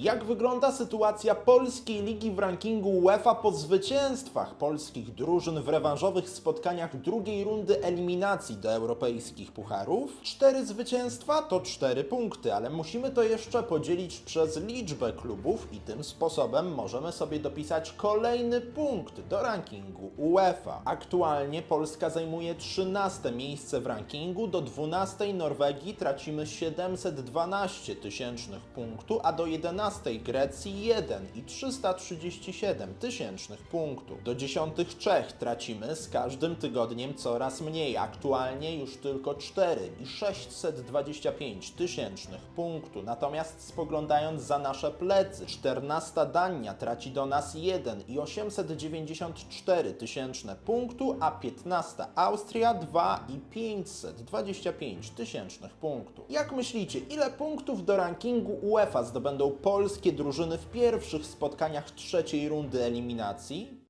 Jak wygląda sytuacja polskiej ligi w rankingu UEFA po zwycięstwach polskich drużyn w rewanżowych spotkaniach drugiej rundy eliminacji do europejskich pucharów? Cztery zwycięstwa to cztery punkty, ale musimy to jeszcze podzielić przez liczbę klubów i tym sposobem możemy sobie dopisać kolejny punkt do rankingu UEFA. Aktualnie Polska zajmuje 13 miejsce w rankingu, do 12 Norwegii tracimy 712 tysięcznych punktu, a do 11 Grecji 1 i 337 tysięcznych punktów. Do 10 Czech tracimy z każdym tygodniem coraz mniej, aktualnie już tylko 4 i 625 tysięcznych punktu. Natomiast spoglądając za nasze plecy, 14 Dania traci do nas 1 i 894 tysięczne punktu, a 15 Austria 2 i 525 tysięcznych punktów. Jak myślicie, ile punktów do rankingu UEFA zdobędą polskie drużyny w pierwszych spotkaniach trzeciej rundy eliminacji?